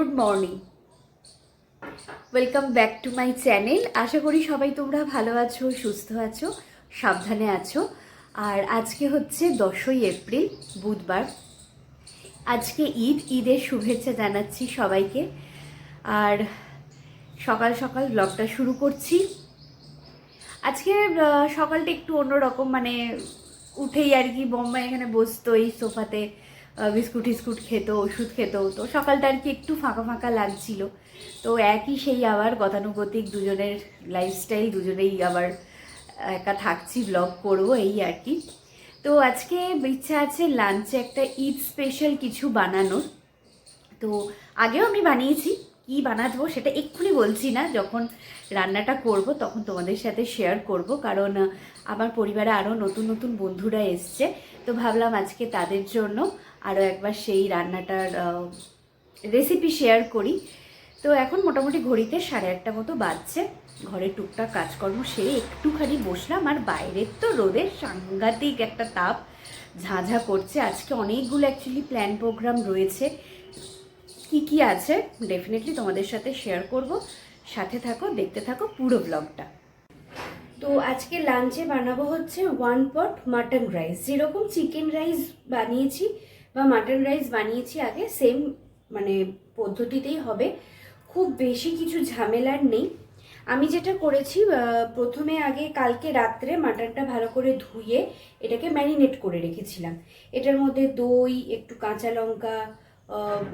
Good morning. Welcome back to my channel. আশা করি সবাই তোমরা ভালো আছো, সুস্থ আছো, সাবধানে আছো। আর আজকে হচ্ছে দশই এপ্রিল, বুধবার। আজকে ঈদ, ঈদের শুভেচ্ছা জানাচ্ছি সবাইকে। আর সকাল সকাল ব্লগটা শুরু করছি। আজকে সকালটা একটু অন্যরকম মানে উঠেই আর কি বোম্বাই এখানে বসতো এই সোফাতে। বিস্কুট টিস্কুট খেত, ওষুধ খেত তো সকালটা আর কি একটু ফাঁকা ফাঁকা লাগছিল। তো একই সেই আবার গতানুগতিক দুজনের লাইফস্টাইল দুজনেই আবার একা থাকছি ব্লগ করব, এই আর কি। তো আজকে ইচ্ছা আছে লাঞ্চে একটা ঈদ স্পেশাল কিছু বানানোর। তো আগেও আমি বানিয়েছি, কি বানাবো সেটা এক্ষুনি বলছি না। যখন রান্নাটা করব, তখন তোমাদের সাথে শেয়ার করব। কারণ আমার পরিবারে আরও নতুন নতুন বন্ধুরা এসছে। তো ভাবলাম আজকে তাদের জন্য আরও একবার সেই রান্নাটার রেসিপি শেয়ার করি। তো এখন মোটামুটি ঘড়িতে সাড়ে আটটা মতো বাজছে। ঘরে টুকটাক কাজকর্ম সেরে একটুখানি বসলাম, আর বাইরের তো রোদের সাংঘাতিক একটা তাপ ঝাঁঝা করছে আজকে অনেকগুলো অ্যাকচুয়ালি প্ল্যান প্রোগ্রাম রয়েছে। কি কি আছে ডেফিনেটলি তোমাদের সাথে শেয়ার করব। সাথে থাকো, দেখতে থাকো পুরো ব্লগটা তো আজকে লাঞ্চে বানাবো হচ্ছে ওয়ান পট মাটন রাইস যেরকম চিকেন রাইস বানিয়েছি বা মাটন রাইস বানিয়েছি আগে সেম মানে পদ্ধতিতেই হবে। খুব বেশি কিছু ঝামেলার নেই। আমি যেটা করেছি প্রথমে আগে কালকে রাত্রে মাটনটা ভালো করে ধুয়ে এটাকে ম্যারিনেট করে রেখেছিলাম। এটার মধ্যে দই, একটু কাঁচা লঙ্কা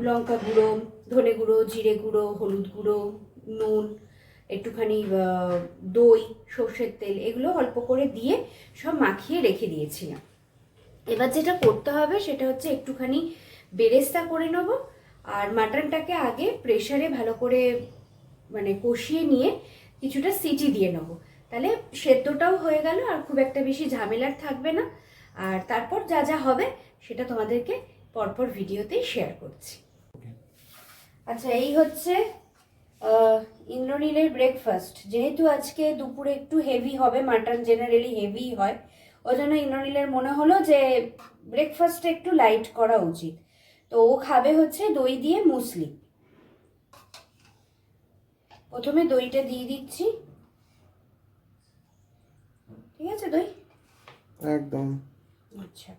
লঙ্কা গুঁড়ো, ধনে গুঁড়ো, জিরে গুঁড়ো, হলুদ গুঁড়ো, নুন, একটুখানি দই, সর্ষের তেল, এগুলো অল্প করে দিয়ে সব মাখিয়ে রেখে দিয়েছিলাম। এবার যেটা করতে হবে সেটা হচ্ছে একটুখানি বেরেস্তা করে নেব আর মাটনটাকে আগে প্রেশারে ভালো করে মানে কষিয়ে নিয়ে কিছুটা সিটি দিয়ে নেব। তাহলে সেদ্ধটাও হয়ে গেল আর খুব একটা বেশি ঝামেলার থাকবে না। আর তারপর যা যা হবে সেটা তোমাদেরকে পরপর ভিডিওতেই শেয়ার করছি। আচ্ছা এই হচ্ছে ইন্দ্রনীলের ব্রেকফাস্ট যেহেতু আজকে দুপুরে একটু হেভি হবে মাটন জেনারেলি হেভি হয় ওই জন্য ইন্দ্রনীলের মনে হলো যে ব্রেকফাস্টটা একটু লাইট করা উচিত। তো ও খাবে হচ্ছে দই দিয়ে মুসলি। প্রথমে দইটা দিয়ে দিচ্ছি। ঠিক আছে দই? একদম। আচ্ছা।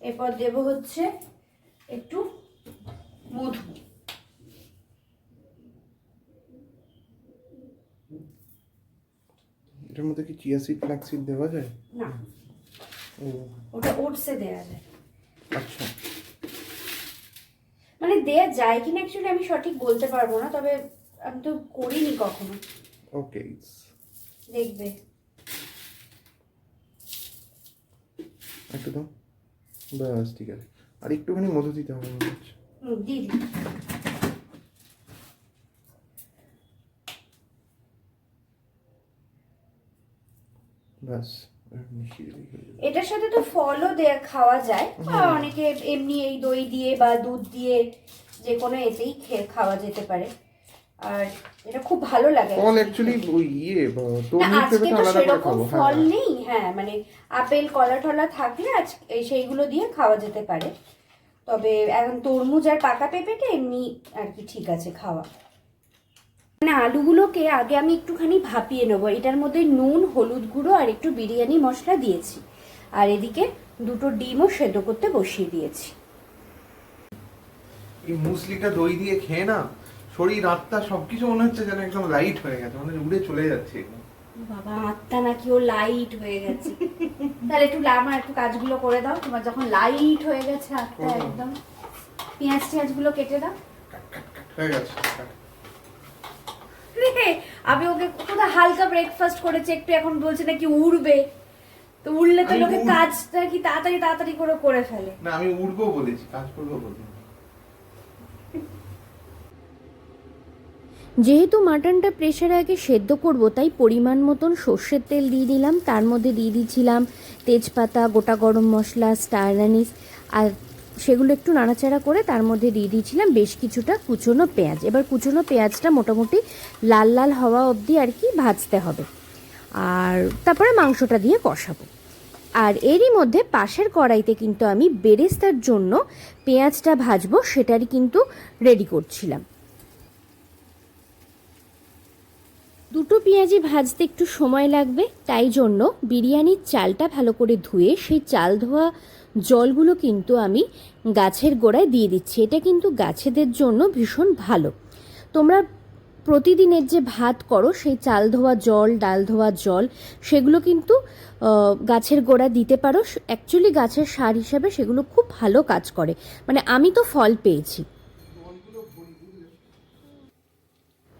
এরপর দেব হচ্ছে একটু মধু। এটার মধ্যে কি চিয়া সিড ফ্ল্যাক্স সিড দেওয়া যায়? না। ওটা ওটসে দেওয়া যায় আচ্ছা। মানে দেয়া যায় কিনা অ্যাকচুয়ালি আমি সঠিক বলতে পারব না তবে আমি তো করিনি কখনো। ওকে। দেখবে। একটু দাও ব্যাস ঠিক আছে। আর একটুখানি মধু দিতে হবে মনে হচ্ছে দিদি ব্যাস। হয়ে এটার সাথে তো ফলও দেয়া খাওয়া যায়। বা অনেকে এমনি এই দই দিয়ে বা দুধ দিয়ে যে কোনো এতেই খেয়ে খাওয়া যেতে পারে। আর এটা খুব ভালো লাগে। ফল অ্যাকচুয়ালি ওই ইয়ে না আজকে তো তো সেরকম খাব ফল হ্যাঁ নেই হ্যাঁ মানে আপেল কলা টলা থাকলে আজ এই সেইগুলো দিয়ে খাওয়া যেতে পারে। তবে এখন তরমুজ আর পাকা পেঁপেটা এমনি আর কি ঠিক আছে খাওয়া। মানে আলুগুলোকে আগে আমি একটুখানি ভাপিয়ে নেব। এটার মধ্যে নুন হলুদ গুঁড়ো আর একটু বিরিয়ানি মশলা দিয়েছি। আর এদিকে দুটো ডিমও সেদ্ধ করতে বসিয়ে দিয়েছি। এই মুসলিটা দই দিয়ে খেয়ে না শরীর আত্মা সবকিছু মনে হচ্ছে যেন একদম লাইট হয়ে গেছে মানে উড়ে চলে যাচ্ছে। বাবা আত্মা নাকি ও লাইট হয়ে গেছে। তাহলে একটু আমার একটু কাজগুলো করে দাও তোমার যখন লাইট হয়ে গেছে আত্মা একদম। পেঁয়াজ টিয়াজগুলো কেটে দাও। হয়ে গেছে রে, আমি ওকে কোথাও হালকা ব্রেকফাস্ট করেছে একটু এখন বলছে নাকি উড়বে। তো উড়লে তো লোকে কাজটা কি তাড়াতাড়ি তাড়াতাড়ি করে করে ফেলে। না আমি উড়বো বলেছি কাজ করব বলিনি যেহেতু মাটনটা প্রেশারে আগে সেদ্ধ করব তাই পরিমাণ মতন সর্ষের তেল দিয়ে দিলাম তার মধ্যে দিয়ে দিয়েছিলাম তেজপাতা গোটা গরম মশলা স্টার আর সেগুলো একটু নাড়াচাড়া করে তার মধ্যে দিয়ে দিয়েছিলাম বেশ কিছুটা কুচনো পেঁয়াজ। এবার কুচনো পেঁয়াজটা মোটামুটি লাল লাল হওয়া অবধি আর কি ভাজতে হবে। আর তারপরে মাংসটা দিয়ে কষাবো। আর এরই মধ্যে পাশের কড়াইতে কিন্তু আমি বেরেস্তার জন্য পেঁয়াজটা ভাজবো, সেটারই কিন্তু রেডি করছিলাম। দুটো পেঁয়াজি ভাজতে একটু সময় লাগবে, তাই জন্য বিরিয়ানির চালটা ভালো করে ধুয়ে সেই চাল ধোয়া জলগুলো কিন্তু আমি গাছের গোড়ায় দিয়ে দিচ্ছি। এটা কিন্তু গাছেদের জন্য ভীষণ ভালো। তোমরা প্রতিদিনের যে ভাত করো, সেই চাল ধোয়া জল, ডাল ধোয়া জল, সেগুলো কিন্তু গাছের গোড়া দিতে পারো। অ্যাকচুয়ালি গাছের সার হিসাবে সেগুলো খুব ভালো কাজ করে। মানে আমি তো ফল পেয়েছি।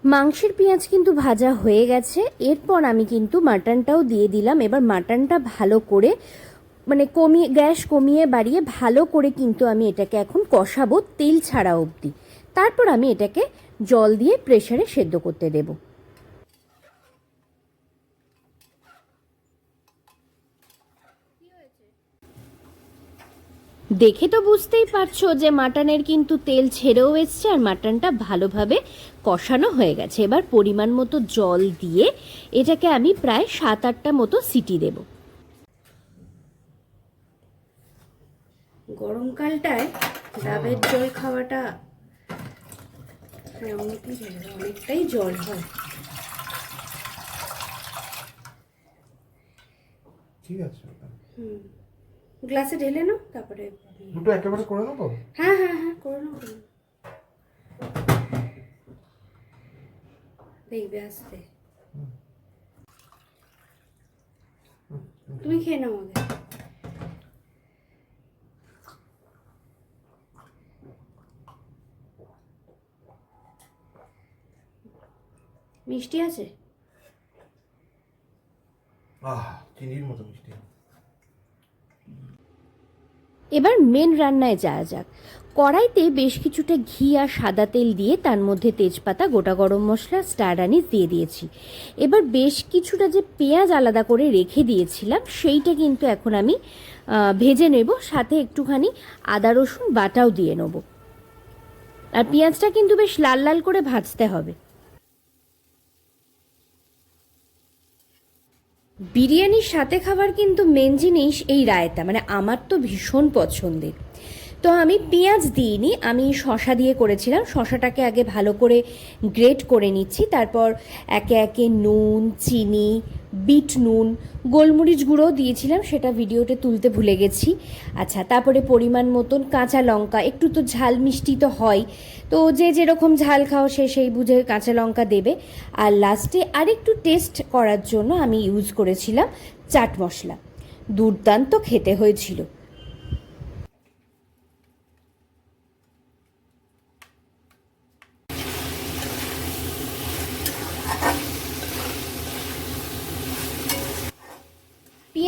মাংসের পেঁয়াজ কিন্তু ভাজা হয়ে গেছে। এরপর আমি কিন্তু মাটনটাও দিয়ে দিলাম। এবার মাটনটা ভালো করে মানে কমিয়ে গ্যাস কমিয়ে বাড়িয়ে ভালো করে কিন্তু আমি এটাকে এখন কষাবো তেল ছাড়া অবধি। তারপর আমি এটাকে জল দিয়ে প্রেশারে সেদ্ধ করতে দেব। দেখে তো বুঝতেই পারছ যে মাটনের কিন্তু তেল ছেড়েও এসছে আর মাটনটা ভালোভাবে কষানো হয়ে গেছে। এবার পরিমাণ মতো জল দিয়ে এটাকে আমি প্রায় সাত আটটা মতো সিটি দেব। গরমকালটায় ডাবের জল খাওয়াটা অনেকটাই জল হয়। ঠিক আছে। হুম। গ্লাসে ঢেলে নাও তারপরে দুটো একেবারে করে নেব হ্যাঁ হ্যাঁ হ্যাঁ করে নাও দেখবে আসতে। তুমি খেয়ে নাও আগে মিষ্টি আছে? আহ চিনির মতো মিষ্টি। এবার মেন রান্নায় যাওয়া যাক। কড়াইতে বেশ কিছুটা ঘি আর সাদা তেল দিয়ে তার মধ্যে তেজপাতা, গোটা গরম মশলা স্টার আনিস দিয়ে দিয়েছি। এবার বেশ কিছুটা যে পেঁয়াজ আলাদা করে রেখে দিয়েছিলাম, সেইটা কিন্তু এখন আমি ভেজে নেব। সাথে একটুখানি আদা, রসুন বাটাও দিয়ে নেব। আর পেঁয়াজটা কিন্তু বেশ লাল লাল করে ভাজতে হবে। বিরিয়ানির সাথে খাবার কিন্তু মেন জিনিস এই রায়তা মানে আমার তো ভীষণ পছন্দের। তো আমি পেঁয়াজ দিইনি, আমি শশা দিয়ে করেছিলাম। শশাটাকে আগে ভালো করে গ্রেট করে নিচ্ছি, তারপর একে একে নুন, চিনি, বিট নুন, গোলমরিচ গুঁড়োও দিয়েছিলাম, সেটা ভিডিওতে তুলতে ভুলে গেছি। আচ্ছা তারপরে পরিমাণ মতন কাঁচা লঙ্কা, একটু তো ঝাল মিষ্টি তো হয়। তো যে যেরকম ঝাল খাও, সে সেই বুঝে কাঁচা লঙ্কা দেবে। আর লাস্টে আরেকটু টেস্ট করার জন্য আমি ইউজ করেছিলাম চাট মশলা। দুর্দান্ত খেতে হয়েছিল।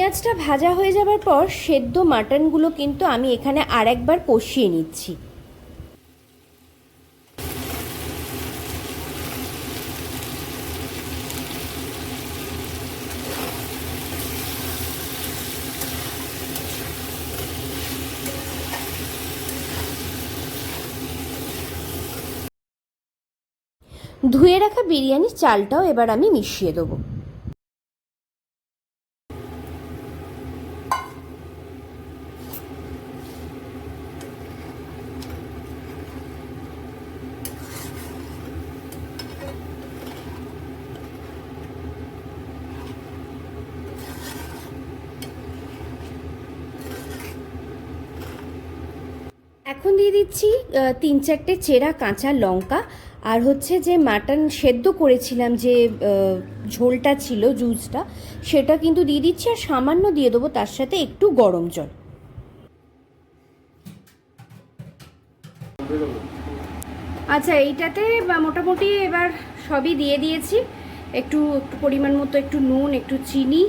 পেঁয়াজটা ভাজা হয়ে যাবার পর সেদ্ধ মাটনগুলো কিন্তু আমি এখানে আরেকবার কষিয়ে নিচ্ছি। ধুয়ে রাখা বিরিয়ানির চালটাও এবার আমি মিশিয়ে দেবো এখন দিয়ে দিচ্ছি আহ, তিন চারটে চেরা, কাঁচা লঙ্কা আর হচ্ছে যে মাটন সেদ্ধ করেছিলাম যে ঝোলটা ছিল জুসটা সেটা কিন্তু দিয়ে দিচ্ছি আর সামান্য দিয়ে দেবো, তার সাথে একটু গরম জল। আচ্ছা এইটাতে মোটামুটি এবার সবই দিয়ে দিয়েছি। একটু একটু পরিমাণ মতো একটু নুন, একটু চিনি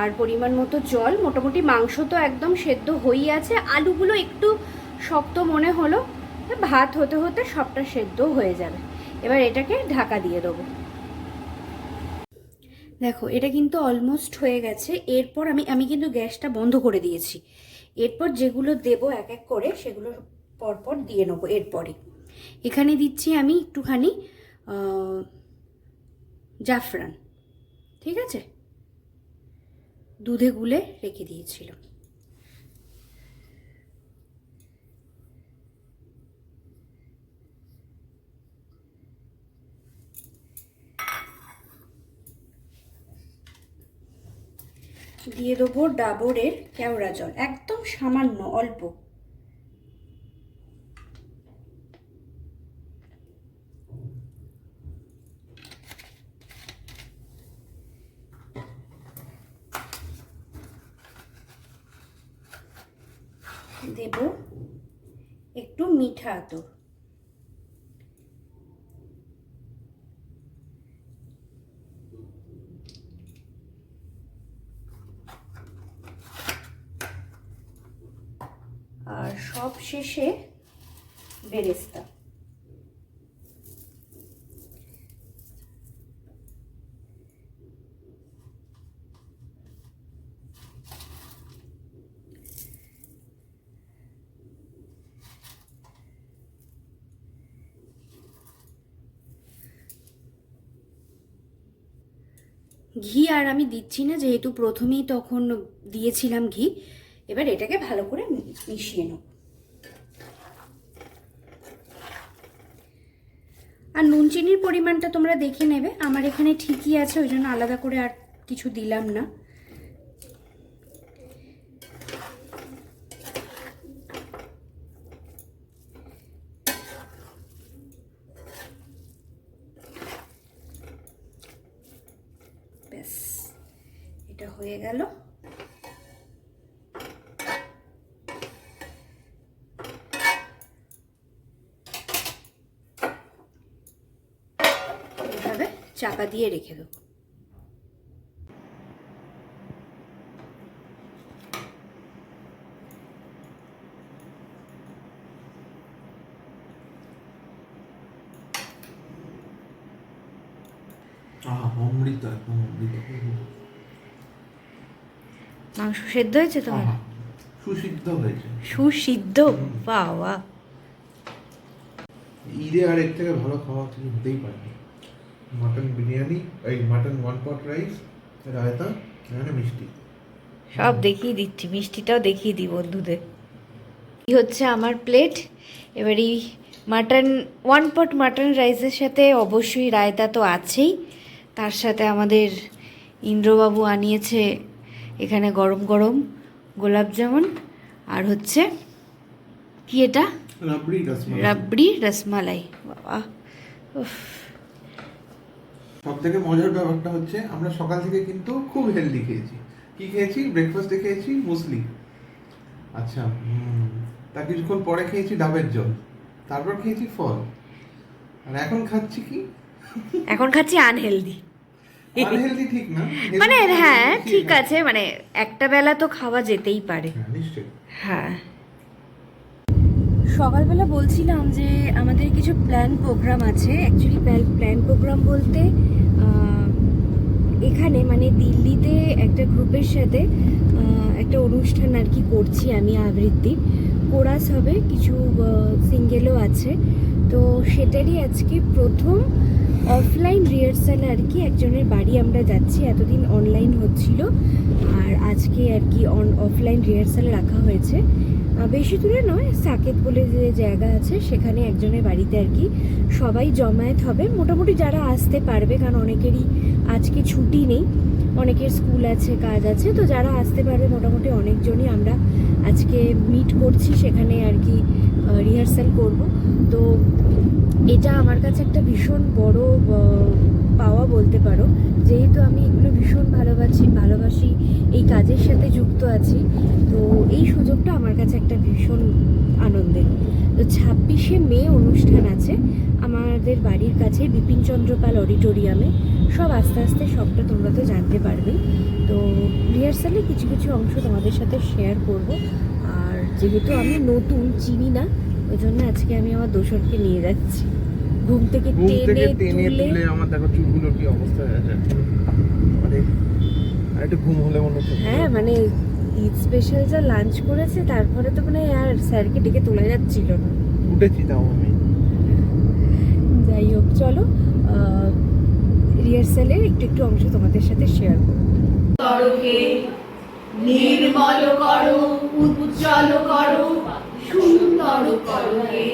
আর পরিমাণ মতো জল। মোটামুটি মাংস তো একদম সেদ্ধ হয়েই আছে। আলুগুলো একটু শক্ত মনে হলো ভাত হতে হতে সবটা সেদ্ধ হয়ে যাবে। এবার এটাকে ঢাকা দিয়ে দেবো। দেখো, এটা কিন্তু অলমোস্ট হয়ে গেছে। এরপর আমি আমি কিন্তু গ্যাসটা বন্ধ করে দিয়েছি। এরপর যেগুলো দেব এক এক করে, সেগুলো পরপর দিয়ে নেব এরপরে। এখানে দিচ্ছি আমি একটুখানি জাফরান। ঠিক আছে? দুধে গুলে রেখে দিয়েছিলাম। দিয়ে দেবো ডাবরের কেওড়া জল একদম সামান্য অল্প। দেব একটু মিঠা আতর আর শেষে বেরেস্তা। ঘি আর আমি দিচ্ছি না, যেহেতু প্রথমেই তখন দিয়েছিলাম ঘি। এবার এটাকে ভালো করে মিশিয়ে নেব আর নুন চিনির পরিমাণটা তোমরা দেখে নেবে। আমার এখানে ঠিকই আছে, ওই জন্য আলাদা করে আর কিছু দিলাম না। ব্যাস, এটা হয়ে গেল। চাকা দিয়ে রেখে দেবো। অমৃত একদম অমৃত। মাংস সেদ্ধ হয়েছে তোমার? সুসিদ্ধ হয়েছে। সুসিদ্ধ? বাবা ঈদে আর এর থেকে ভালো খাওয়া কিছু হতেই পারে না মাটন বিরিয়ানি এই mutton one pot rice raita এখানে মিষ্টি। সব দেখিয়ে দিচ্ছি মিষ্টিটাও দেখিয়ে দিই বন্ধুদের। এই হচ্ছে আমার প্লেট এবার এই মাটন ওয়ান পট মাটন রাইসের সাথে অবশ্যই রায়তা তো আছেই। তার সাথে আমাদের ইন্দ্রবাবু আনিয়েছে এখানে গরম গরম গোলাপ জামুন আর হচ্ছে কি এটা? রাবড়ি রসমালাই। রাবড়ি রসমালাই বাবা উফ। সব থেকে মজার ব্যাপারটা হচ্ছে আমরা সকাল থেকে কিন্তু খুব হেলদি খেয়েছি। কি খেয়েছি? ব্রেকফাস্টে খেয়েছি মুসলি আচ্ছা তার কিছুক্ষণ পরে খেয়েছি ডাবের জল। তারপর খেয়েছি ফল। আর এখন খাচ্ছি কি? এখন খাচ্ছি আনহেলদি আনহেলদি ঠিক না? মানে হ্যাঁ ঠিক আছে মানে একটা বেলা তো খাওয়া যেতেই পারে। হ্যাঁ। সকালবেলা বলছিলাম যে আমাদের কিছু প্ল্যান প্রোগ্রাম আছে। অ্যাকচুয়ালি প্ল্যান প্রোগ্রাম বলতে এখানে মানে দিল্লিতে একটা গ্রুপের সাথে একটা অনুষ্ঠান আর কি করছি আমি, আবৃত্তি। কোরাস হবে, কিছু সিঙ্গেলও আছে। তো সেটারই আজকে প্রথম অফলাইন রিহার্সাল আর কি একজনের বাড়ি আমরা যাচ্ছি, এতদিন অনলাইন হচ্ছিল। আর আজকে আর কি অন অফলাইন রিহার্সাল রাখা হয়েছে। বেশি দূরে নয়, সাকেত বলে যে জায়গা আছে, সেখানে একজনের বাড়িতে আর কি সবাই জমায়েত হবে। মোটামুটি যারা আসতে পারবে, কারণ অনেকেরই আজকে ছুটি নেই, অনেকের স্কুল আছে, কাজ আছে, তো যারা আসতে পারবে, মোটামুটি অনেকজনই আমরা আজকে মিট করছি, সেখানে আর কি রিহার্সাল করব। তো এটা আমার কাছে একটা ভীষণ বড় পাওয়া বলতে পারো। যেহেতু আমি এগুলো ভীষণ ভালোবাসি ভালোবাসি, এই কাজের সাথে যুক্ত আছি, তো এই সুযোগটা আমার কাছে একটা ভীষণ আনন্দের। তো ছাব্বিশে মে অনুষ্ঠান আছে আমাদের বাড়ির কাছে, বিপিন চন্দ্রপাল অডিটোরিয়ামে। সব আস্তে আস্তে সবটা তোমরা তো জানতে পারবে। তো রিহার্সালে কিছু কিছু অংশ তোমাদের সাথে শেয়ার করব। আর যেহেতু আমি নতুন, চিনি না, ওই জন্য আজকে আমি আমার দোসরকে নিয়ে যাচ্ছি। ঘুম থেকে ঘুম থেকে টেনে টেনে তুলে আমার দেখো চুলগুলো কি অবস্থা হয়ে আছে মানে আর একটু ঘুম হলে মনে হচ্ছে হ্যাঁ মানে ঈদ স্পেশাল যা লাঞ্চ করেছে তারপরে তো মানে আর স্যারকে ডেকে তোলা যাচ্ছিল না। উঠেছি তাও আমি। যাই হোক চলো রিহার্সালের একটু একটু অংশ তোমাদের সাথে শেয়ার করব। তরকে নির্মল করো উজ্জ্বল করো সুন্দর করো হে।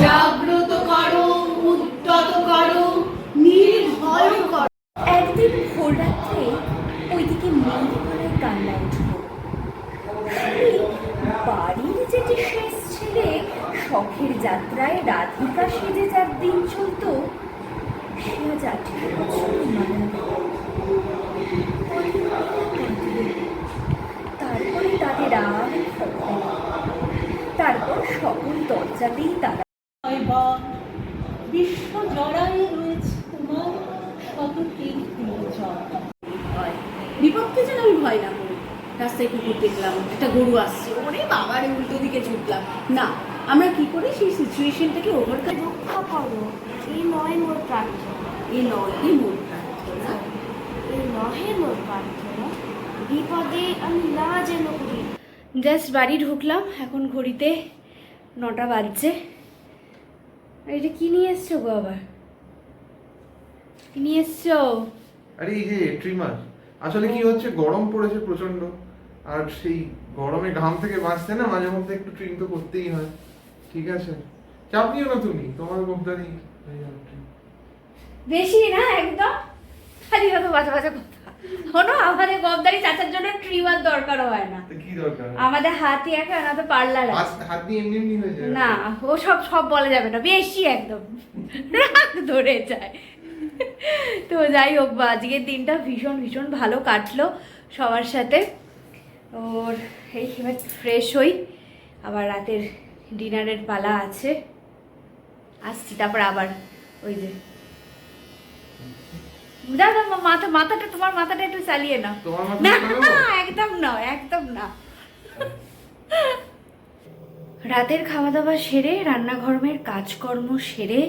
জাগ্রত করো, উদ্যত করো, নির্ভয় করো। একদিন ভোর রাত্রে ওইদিকে মন্দিরের কান্নায় বাড়ির যেটি শেষ ছেলে শখের যাত্রায় রাধিকা সেজে যার দিন চলত, সে আজ আঠেরো বছর। দেখলাম একটা গরু আসছে। ওরে বাবারে উল্টো দিকে ছুটলাম না আমরা কি করি? সেই সিচুয়েশনটাকে ওভারকাম রক্ষা করো এই নয় মোর প্রার্থনা। এই নয় মোট প্রার্থনা। এই নহে মোর প্রার্থনা। বিপদে আমি না যেন করি জাস্ট বাড়ি ঢুকলাম এখন ঘড়িতে নটা বাজছে। আর এটা কি নিয়ে এসছো গো আবার? কি নিয়ে এসছো? আরে এই যে ট্রিমার। আসলে কি হচ্ছে? গরম পড়েছে প্রচণ্ড আর সেই গরমে ঘাম থেকে বাঁচতে না মাঝে মধ্যে একটু ট্রিম তো করতেই হয়। ঠিক আছে? চাপ নিও না তুমি তোমার গোপদারি বেশি না একদম। খালি কত বাজে বাজে কথা। শোনো আমাদের গবদারি চাচার জন্য ট্রিমার দরকার হয় না। কি দরকার আমাদের হাতি একা না তো পার্লার হাত দিয়ে এমনি এমনি হয়ে যায়? না ও সব সব বলা যাবে না। বেশি একদম। রাগ ধরে যায়। তো যাই হোক বা আজকের দিনটা ভীষণ ভীষণ ভালো কাটলো সবার সাথে। ওর এই এবার ফ্রেশ হই। আবার রাতের ডিনারের পালা আছে। আসছি তারপর আবার ওই যে। দাদা মাথা মাথাটা তোমার মাথাটা একটু চালিয়ে নাও। না একদম না একদম না। রাতের খাওয়া দাওয়া সেরে রান্নাঘরের কাজকর্ম সেরে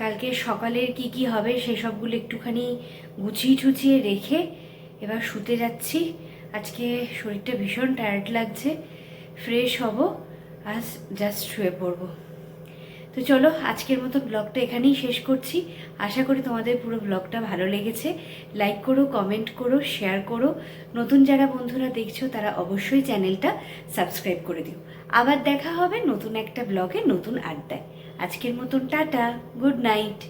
কালকে সকালের কি কি হবে সেসবগুলো একটুখানি গুছিয়ে টুচিয়ে রেখে এবার শুতে যাচ্ছি। আজকে শরীরটা ভীষণ টায়ার্ড লাগছে ফ্রেশ হব, আজ জাস্ট শুয়ে পড়ব। তো চলো, আজকের মতো ব্লগটা এখানেই শেষ করছি। আশা করি তোমাদের পুরো ব্লগটা ভালো লেগেছে। লাইক করো কমেন্ট করো শেয়ার করো। নতুন যারা বন্ধুরা দেখছ, তারা অবশ্যই চ্যানেলটা সাবস্ক্রাইব করে দিও। আবার দেখা হবে নতুন একটা ব্লগে নতুন আড্ডায়। আজকের মতন টাটা গুড নাইট